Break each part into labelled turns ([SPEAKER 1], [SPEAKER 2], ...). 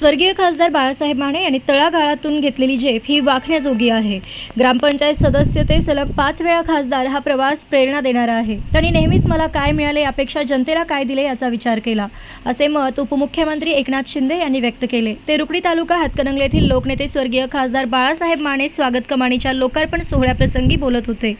[SPEAKER 1] स्वर्गीय खासदार बाळासाहेब माने यांनी तळागाळातून घेतलेली झेप ही वाखण्याजोगी आहे. ग्रामपंचायत सदस्य ते सलग पाच वेळा खासदार हा प्रवास प्रेरणा देणारा आहे. त्यांनी नेहमीच मला काय मिळाले यापेक्षा जनतेला काय दिले याचा विचार केला. असे मत उपमुख्यमंत्री एकनाथ शिंदे यांनी व्यक्त केले. ते रुकडी तालुका हातकणंगले येथील लोकनेते स्वर्गीय खासदार बाळासाहेब माने स्वागत कमाणीच्या लोकार्पण सोहळ्याप्रसंगी बोलत होते.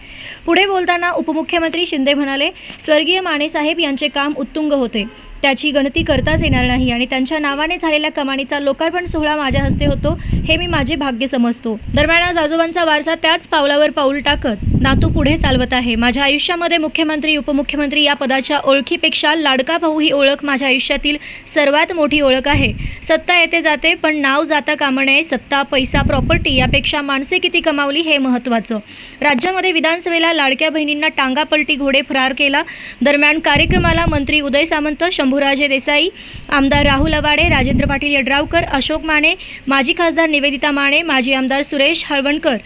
[SPEAKER 1] पुढे बोलताना उपमुख्यमंत्री शिंदे म्हणाले स्वर्गीय माने साहेब यांचे काम उत्तुंग होते. त्याची गणती करताच येणार नाही आणि त्यांच्या नावाने झालेल्या कमानीचा लोकार्पण सोहळा माझ्या हस्ते होतो हे मी माझे भाग्य समजतो. दरम्यान आज आजोबांचा वारसा त्याच पावलावर पाऊल टाकत नातू पुढे चालवत आहे. माझ्या आयुष्यामध्ये मुख्यमंत्री उपमुख्यमंत्री या पदाच्या ओळखीपेक्षा लाडका भाऊ ही ओळख माझ्या आयुष्यातील सर्वात मोठी ओळख आहे. सत्ता येते जाते पण नाव जाता कामा नये सत्ता पैसा प्रॉपर्टी यापेक्षा माणसे किती कमावली हे महत्त्वाचं. राज्यामध्ये विधानसभेला लाडक्या बहिणींना टांगापलटी घोडे फरार केला. दरम्यान कार्यक्रमाला मंत्री उदय सामंत शंभूराजे देसाई आमदार राहुल अवाडे राजेंद्र पाटील यड्रावकर अशोक माने माजी खासदार निवेदिता माने माजी आमदार सुरेश हळवणकर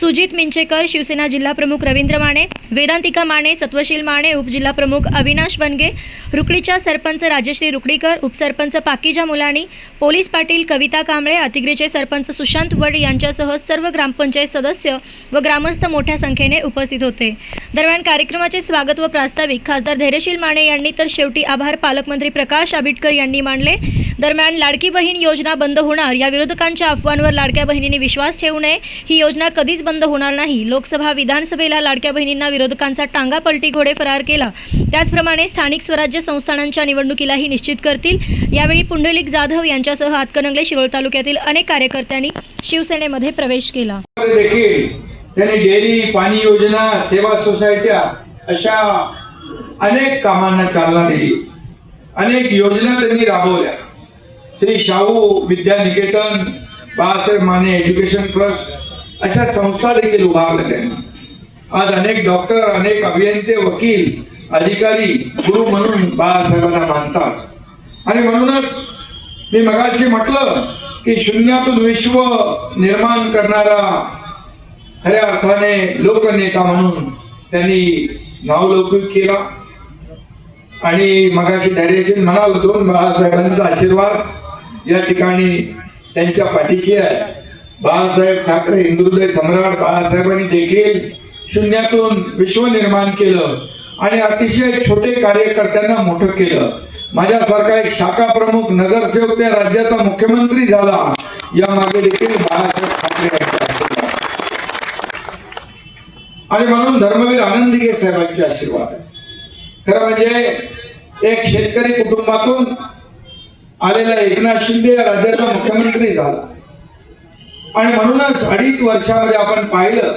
[SPEAKER 1] सुजित मिंचेकर शिवसेना जिल्हा प्रमुख रवींद्र माने वेदांतिका माने सत्वशील माने उपजिल्हाप्रमुख अविनाश बनगे रुकडीच्या सरपंच राजश्री रुकडीकर उपसरपंच पाकिजा मुलानी पोलीस पाटील कविता कांबळे अतिग्रेचे सरपंच सुशांत वड यांच्यासह सर्व ग्रामपंचायत सदस्य व ग्रामस्थ मोठ्या संख्येने उपस्थित होते. दरम्यान कार्यक्रमाचे स्वागत व प्रास्ताविक खासदार धैर्यशील माने यांनी तर शेवटी आभार पालकमंत्री प्रकाश आबिटकर यांनी मानले. दरम्यान लाडकी बहीण योजना बंद होणार. या विरोधकांच्या अफवांवर लाडक्या बहिणींनी विश्वास ठेवू नये. ही योजना कधीच बंद होणार नाही. लोकसभा विधानसभेला लाडक्या बहिणींना विरोधकांचा टांगा पलटी घोडे फरार केला. त्याचप्रमाणे स्थानिक स्वराज्य संस्थानांच्या निवडणुकीलाही निश्चित करतील. यावेळी पुंडलिक जाधव यांच्यासह हातकणंगले शिरोळ तालुक्यातील अनेक कार्यकर्त्यांनी शिवसेनेमध्ये प्रवेश केला.
[SPEAKER 2] त्यांनी डेअरी पाणी योजना सेवा सोसायट्या अशा अनेक कामांना चालना दिली. अनेक योजना त्यांनी राबवल्या. श्री शाहू विद्या निकेतन बाळासाहेब माने एज्युकेशन ट्रस्ट अशा संस्था देखील उभारल्या त्यांनी आज अनेक डॉक्टर अनेक अभियंते वकील अधिकारी गुरु म्हणून बाळासाहेबांना मानतात. आणि म्हणूनच मी मगाशी म्हटलं की शून्यातून विश्व निर्माण करणारा खऱ्या अर्थाने लोकनेता म्हणून त्यांनी नावलौकिक केला. आणि मगाशी धैर्यशील म्हणाल दोन बाळासाहेबांचा आशीर्वाद. या ठिकाणी त्यांच्या पाठीशी आहे. बाळासाहेब ठाकरे हिंदुदय सम्राट बाळासाहेबांनी देखील शून्यातून विश्व निर्माण केलं आणि अतिशय छोटे कार्यकर्त्यांना मोठं केलं. माझ्यासारखा एक शाखा प्रमुख नगरसेवक त्या राज्याचा मुख्यमंत्री झाला. या मागे देखील बाळासाहेब ठाकरे आणि म्हणून धर्मवीर आनंदीगे साहेबांचे आशीर्वाद. खरं म्हणजे एक शेतकरी कुटुंबातून आलेला एकनाथ शिंदे राज्याचा मुख्यमंत्री झाला. आणि म्हणूनच अडीच वर्षामध्ये आपण पाहिलं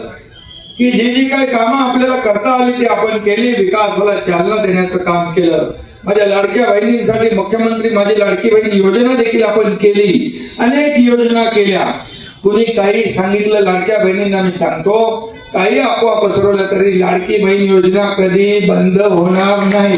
[SPEAKER 2] की जे जी काही कामं आपल्याला करता आली ती आपण केली विकासाला चालना देण्याचं काम केलं. माझ्या लाडक्या बहिणींसाठी मुख्यमंत्री माझी लाडकी बहीण योजना देखील आपण केली. अनेक योजना केल्या. कुणी काही सांगितलं लाडक्या बहिणींना मी सांगतो काही अफवा पसरवल्या तरी लाडकी बहीण योजना कधी बंद होणार नाही.